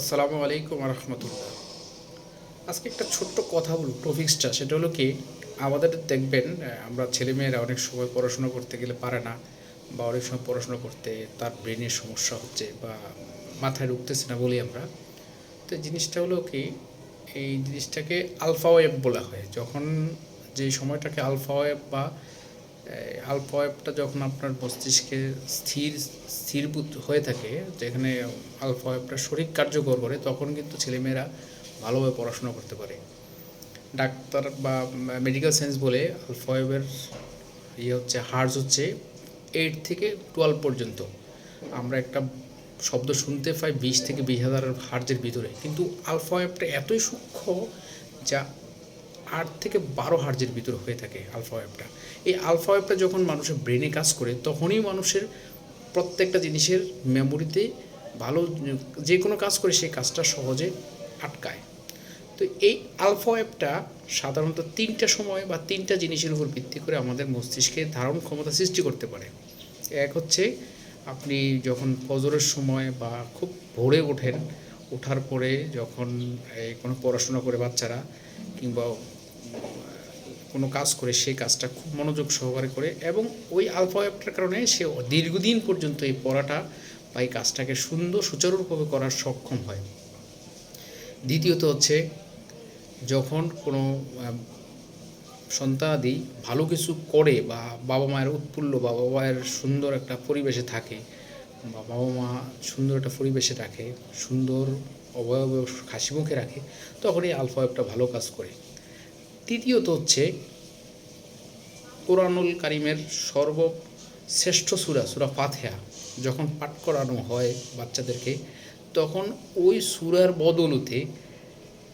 আসসালামু আলাইকুম রহমতুল্লাহ আজকে একটা ছোট্ট কথা বলব, টপিক্সটা, সেটা হলো কি, আমাদের দেখবেন আমরা ছেলেমেয়েরা অনেক সময় পড়াশোনা করতে গেলে পারে না, বা অনেক সময় পড়াশোনা করতে তার ব্রেনের সমস্যা হচ্ছে, বা মাথায় ঢুকতেছে না বলি আমরা। তো জিনিসটা হলো কি, এই জিনিসটাকে আলফা ওয়েব বলা হয়। যখন যে সময়টাকে আলফা ওয়েব বা আলফা ওয়েবটা যখন আপনার মস্তিষ্কে স্থির স্থিরভূত হয়ে থাকে, যেখানে আলফা ওয়েবটা শরীর কার্যকর করে, তখন কিন্তু ছেলেমেয়েরা ভালোভাবে পড়াশোনা করতে পারে। ডাক্তার বা মেডিকেল সায়েন্স বলে আলফা ওয়েবের ইয়ে হচ্ছে হার্জ হচ্ছে এইট থেকে টুয়েলভ পর্যন্ত। আমরা একটা শব্দ শুনতে পাই বিশ থেকে বিশ হাজার হার্জের ভিতরে। কিন্তু আলফা ওয়েবটা এতই সূক্ষ্ম যা আট থেকে বারো হার্জের ভিতরে হয়ে থাকে আলফা ওয়েবটা এই আলফা ওয়েবটা যখন মানুষের ব্রেনে কাজ করে, তখনই মানুষের প্রত্যেকটা জিনিসের মেমোরিতে ভালো যে কোনো কাজ করে সেই কাজটা সহজে আটকায়। তো এই আলফা ওয়েবটা সাধারণত তিনটা সময় বা তিনটা জিনিসের উপর ভিত্তি করে আমাদের মস্তিষ্কে ধারণ ক্ষমতা সৃষ্টি করতে পারে। এক হচ্ছে আপনি যখন ফজরের সময় বা খুব ভোরে ওঠেন, ওঠার পরে যখন কোনো পড়াশোনা করে বাচ্চারা কিংবা কোনো কাজ করে সেই কাজটা খুব মনোযোগ সহকারে করে এবং ওই আলফা ওয়েবটার কারণে সে দীর্ঘদিন পর্যন্ত এই পড়াটা বা এই কাজটাকে সুন্দর সুচারুরূপে করার সক্ষম হয়। দ্বিতীয়ত হচ্ছে যখন কোনো সন্তানাদি ভালো কিছু করে বা বাবা মায়ের উৎফুল্ল বা বাবা মায়ের সুন্দর একটা পরিবেশে থাকে বা বাবা মা সুন্দর একটা পরিবেশে রাখে, সুন্দর অবয়ব হাসি মুখে রাখে, তখন এই আলফা ভালো কাজ করে। তৃতীয়ত হচ্ছে কোরআনুল কারিমের সর্বশ্রেষ্ঠ সুরা সুরা ফাতেহা, যখন পাঠ করানো হয় বাচ্চাদেরকে, তখন ওই সুরার বদলতে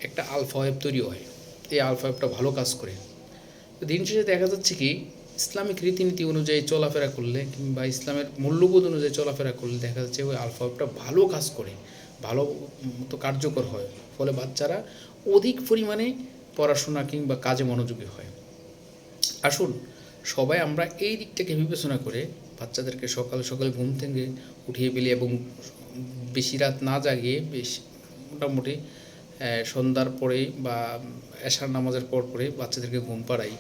একটা আলফা ওয়েব তৈরি হয়। এই আলফা ওয়েবটা ভালো কাজ করে। দিন শেষে দেখা যাচ্ছে কি, ইসলামিক রীতিনীতি অনুযায়ী চলাফেরা করলে কিংবা ইসলামের মূল্যবোধ অনুযায়ী চলাফেরা করলে দেখা যাচ্ছে ওই আলফা ওয়েবটা ভালো কাজ করে, ভালো মতো কার্যকর হয়। ফলে বাচ্চারা অধিক পরিমাণে পড়াশোনা কিংবা কাজে মনোযোগী হয়। আসুন, সবাই আমরা এই দিকটাকে বিবেচনা করে বাচ্চাদেরকে সকাল সকাল ঘুম থেকে উঠিয়ে পেলে এবং বেশি রাত না জাগিয়ে বেশ মোটামুটি সন্ধ্যার পরে বা এশার নামাজের পর পরে বাচ্চাদেরকে ঘুম পাড়াই।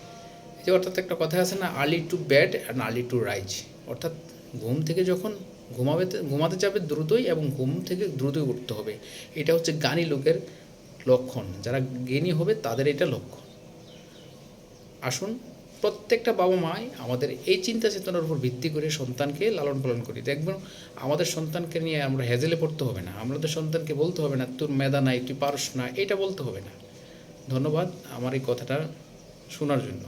যে অর্থাৎ একটা কথা আছে না early to bed and early to rise অর্থাৎ ঘুম থেকে যখন ঘুমাবে, ঘুমাতে যাবে দ্রুতই এবং ঘুম থেকে দ্রুতই উঠতে হবে। এটা হচ্ছে জ্ঞানী লোকের লক্ষণ, যারা জ্ঞানী হবে তাদের এটা লক্ষণ। আসুন, প্রত্যেকটা বাবা মাই আমাদের এই চিন্তা চেতনার উপর ভিত্তি করে সন্তানকে লালন পালন করি। দেখবেন আমাদের সন্তানকে নিয়ে আমরা হেজেলে পড়তে হবে না, আমাদের সন্তানকে বলতে হবে না, তোর মেধা নাই, তুই পারস না, এটা বলতে হবে না। ধন্যবাদ আমার এই কথাটা শোনার জন্য।